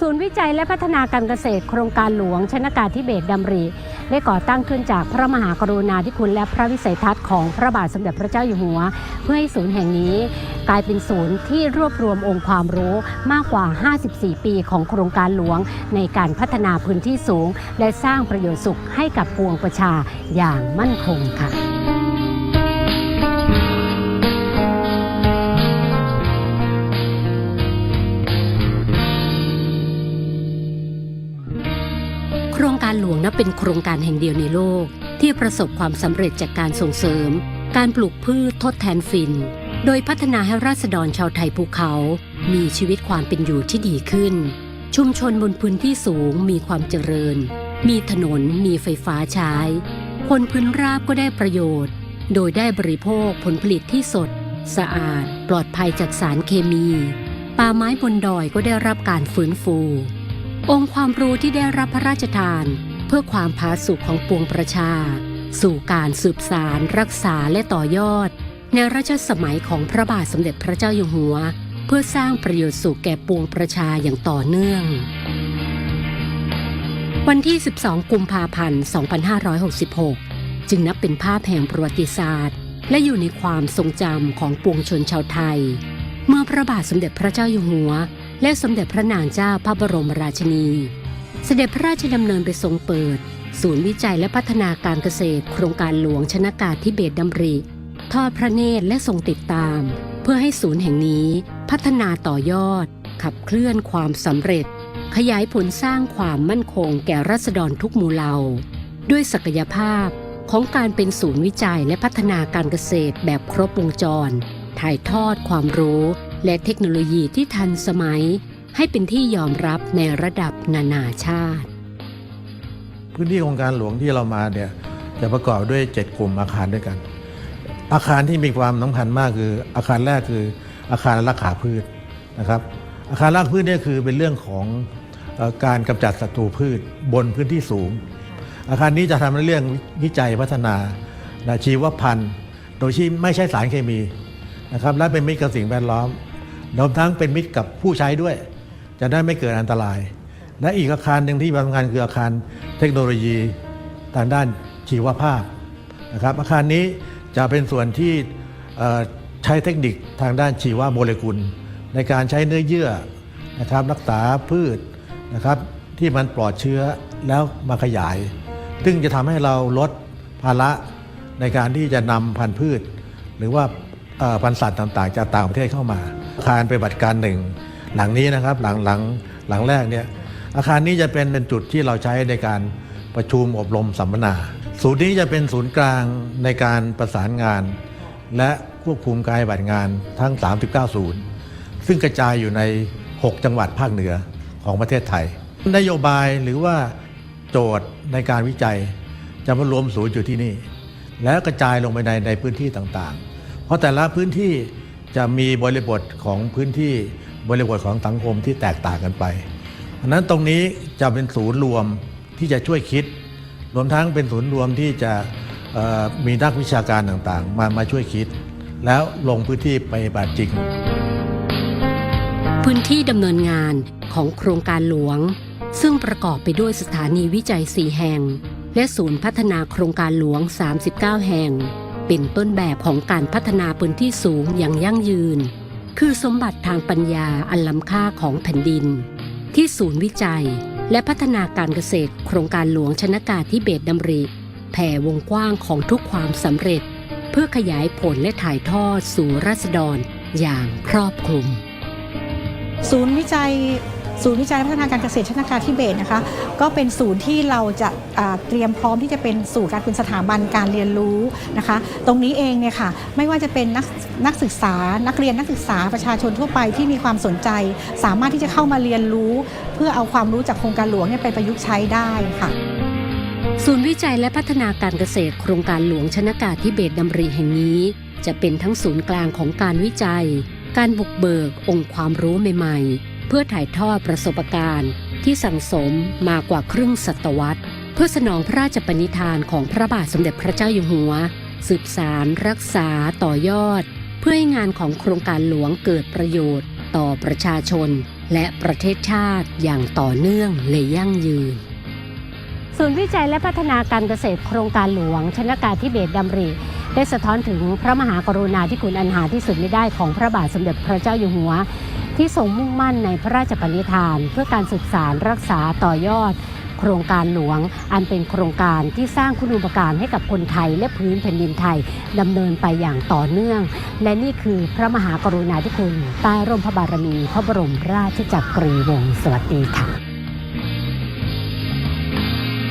ศูนย์วิจัยและพัฒนาการเกษตรโครงการหลวงชนากาธิเบศดำริได้ก่อตั้งขึ้นจากพระมหากรุณาธิคุณและพระวิสัยทัศน์ของพระบาทสมเด็จพระเจ้าอยู่หัว เพื่อให้ศูนย์แห่งนี้ กลายเป็นศูนย์ที่รวบรวมองค์ความรู้มากกว่า 54 ปีของโครงการหลวง ในการพัฒนาพื้นที่สูง และสร้างประโยชน์สุขให้กับปวงประชาอย่างมั่นคงค่ะ การหลวงนับเป็นโครงการแห่งเดียวในโลก ที่ประสบความสำเร็จจากการส่งเสริม การปลูกพืชทดแทนฝิ่นโดยพัฒนาให้ราษฎรชาวไทยภูเขา มีชีวิตความเป็นอยู่ที่ดีขึ้น ชุมชนบนพื้นที่สูงมีความเจริญ มีถนนมีไฟฟ้าใช้ คนพื้นราบก็ได้ประโยชน์ โดยได้บริโภคผลผลิตที่สด สะอาด ปลอดภัยจากสารเคมี ป่าไม้บนดอยก็ได้รับการฟื้นฟู องค์ความรู้ที่ได้รับพระราชทาน เพื่อความผาสุกของปวงประชา สู่การสืบสารรักษาและต่อยอด ในรัชสมัยของพระบาทสมเด็จพระเจ้าอยู่หัว เพื่อสร้างประโยชน์สุขแก่ปวงประชาอย่างต่อเนื่อง วันที่ 12 กุมภาพันธ์ 2566 จึงนับเป็นภาพแห่งประวัติศาสตร์ และอยู่ในความทรงจำของปวงชนชาวไทย เมื่อพระบาทสมเด็จพระเจ้าอยู่หัว และสมเด็จพระนางเจ้าพระบรมราชินี เสด็จพระราชดำเนินไปทรงเปิด ศูนย์วิจัยและพัฒนาการเกษตร โครงการหลวงชนากาธิเบศรดำริ ทอดพระเนตรและทรงติดตาม เพื่อให้ศูนย์แห่งนี้พัฒนาต่อยอด ขับเคลื่อนความสำเร็จ ขยายผลสร้างความมั่นคงแก่รัษฎรทุกหมู่เหล่า ด้วยศักยภาพของการเป็นศูนย์วิจัยและพัฒนาการเกษตรแบบครบวงจร ถ่ายทอดความรู้ และเทคโนโลยีที่ทันสมัย ให้เป็นที่ยอมรับในระดับนานาชาติ พื้นที่โครงการหลวงที่เรามาเนี่ยจะประกอบด้วย 7 กลุ่มอาคารด้วยกัน อาคารที่มีความสำคัญมากคือ อาคารแรกคืออาคารรักขาพืชนะครับ อาคารรักพืชเนี่ยคือเป็นเรื่องของการกำจัดศัตรูพืชบนพื้นที่สูง อาคารนี้จะทำในเรื่องวิจัยพัฒนานะชีวพันธุ์ โดยที่ไม่ใช่สารเคมีนะครับและเป็นมิตรกับสิ่งแวดล้อม รวมทั้งเป็นมิตรกับผู้ใช้ด้วย จะได้ไม่เกิดอันตราย และอีกอาคารหนึ่งที่สำคัญคืออาคารเทคโนโลยีทางด้านชีวภาพนะครับ อาคารนี้จะเป็นส่วนที่ใช้เทคนิคทางด้านชีวโมเลกุล ในการใช้เนื้อเยื่อนะครับรักษาพืชนะครับที่มันปลอดเชื้อแล้วมาขยาย ซึ่งจะทำให้เราลดภาระในการที่จะนำพันธุ์พืช หรือว่าพันธุ์สัตว์ต่างๆ จากต่างประเทศเข้ามา คารปฏิบัติการหนึ่งหลังนี้นะครับหลังหลังหลังแรกเนี่ยอาคารนี้จะเป็นเป็นจุดที่เราใช้ในการประชุมอบรมสัมมนา ศูนย์นี้จะเป็นศูนย์กลางในการประสานงาน และควบคุมการปฏิบัติงานทั้ง 39 ศูนย์ ซึ่งกระจายอยู่ใน 6 จังหวัดภาคเหนือของประเทศไทย นโยบายหรือว่าโจทย์ในการวิจัยจะมารวมศูนย์อยู่ที่นี่ แล้วกระจายลงไปในในพื้นที่ต่างๆ เพราะแต่ละพื้นที่ จะมีบริบทของพื้นที่บริบทของสังคมที่แตกต่างกันไปอันนั้นตรงนี้จะเป็นศูนย์รวมที่จะช่วยคิด รวมทั้งเป็นศูนย์รวมที่จะมีนักวิชาการต่างๆ มามาช่วยคิด แล้วลงพื้นที่ไปบัติจริง พื้นที่ดำเนินงานของโครงการหลวง ซึ่งประกอบไปด้วยสถานีวิจัย 4 แห่ง และศูนย์พัฒนาโครงการหลวง 39 แห่ง เป็นต้นแบบของการพัฒนาพื้นที่สูงอย่างยั่งยืน คือสมบัติทางปัญญาอันล้ำค่าของแผ่นดิน ที่ศูนย์วิจัย และพัฒนาการเกษตร โครงการหลวงชนากาธิเบศดำริแผ่วงกว้างของทุกความสำเร็จ เพื่อขยายผลและถ่ายทอดสู่ราษฎรอย่างครอบคลุม ศูนย์วิจัย ศูนย์วิจัยและพัฒนาการเกษตรชนาการทิเบตนะคะ ก็เป็นศูนย์ที่เราจะเตรียมพร้อมที่จะเป็นสู่การเป็นสถาบันการเรียนรู้นะคะ ตรงนี้เองเนี่ยค่ะไม่ว่าจะเป็นนักนักศึกษา นักเรียนนักศึกษาประชาชนทั่วไปที่มีความสนใจ สามารถที่จะเข้ามาเรียนรู้ เพื่อเอาความรู้จากโครงการหลวงเนี่ยไปประยุกต์ใช้ได้ค่ะศูนย์วิจัยและพัฒนาการเกษตรโครงการหลวงชนากาธิเบศรดำริแห่งนี้ จะเป็นทั้งศูนย์กลางของการวิจัย การบุกเบิกองค์ความรู้ใหม่ๆ เพื่อถ่ายทอดประสบการณ์ที่สั่งสมมากว่าครึ่งศตวรรษ เพื่อสนองพระราชปณิธานของพระบาทสมเด็จพระเจ้าอยู่หัว สืบสารรักษาต่อยอด เพื่อให้งานของโครงการหลวงเกิดประโยชน์ ต่อประชาชน และประเทศชาติอย่างต่อเนื่องและยั่งยืนศูนย์วิจัยและพัฒนาการเกษตรโครงการหลวง ชนกาธิเบศรดำริได้สะท้อนถึงพระมหากรุณาธิคุณอันหาที่สุดไม่ได้ของพระบาทสมเด็จพระเจ้าอยู่หัว ที่ทรงมุ่งมั่นในพระราชปณิธาน เพื่อการสืบสารรักษาต่อยอด โครงการหลวง อันเป็นโครงการที่สร้างคุณูปการให้กับคนไทยและพื้นแผ่นดินไทยดำเนินไปอย่างต่อเนื่อง และนี่คือพระมหากรุณาธิคุณใต้ร่มพระบารมี พระบรมราชจักรีวงศ์สวัสดีค่ะ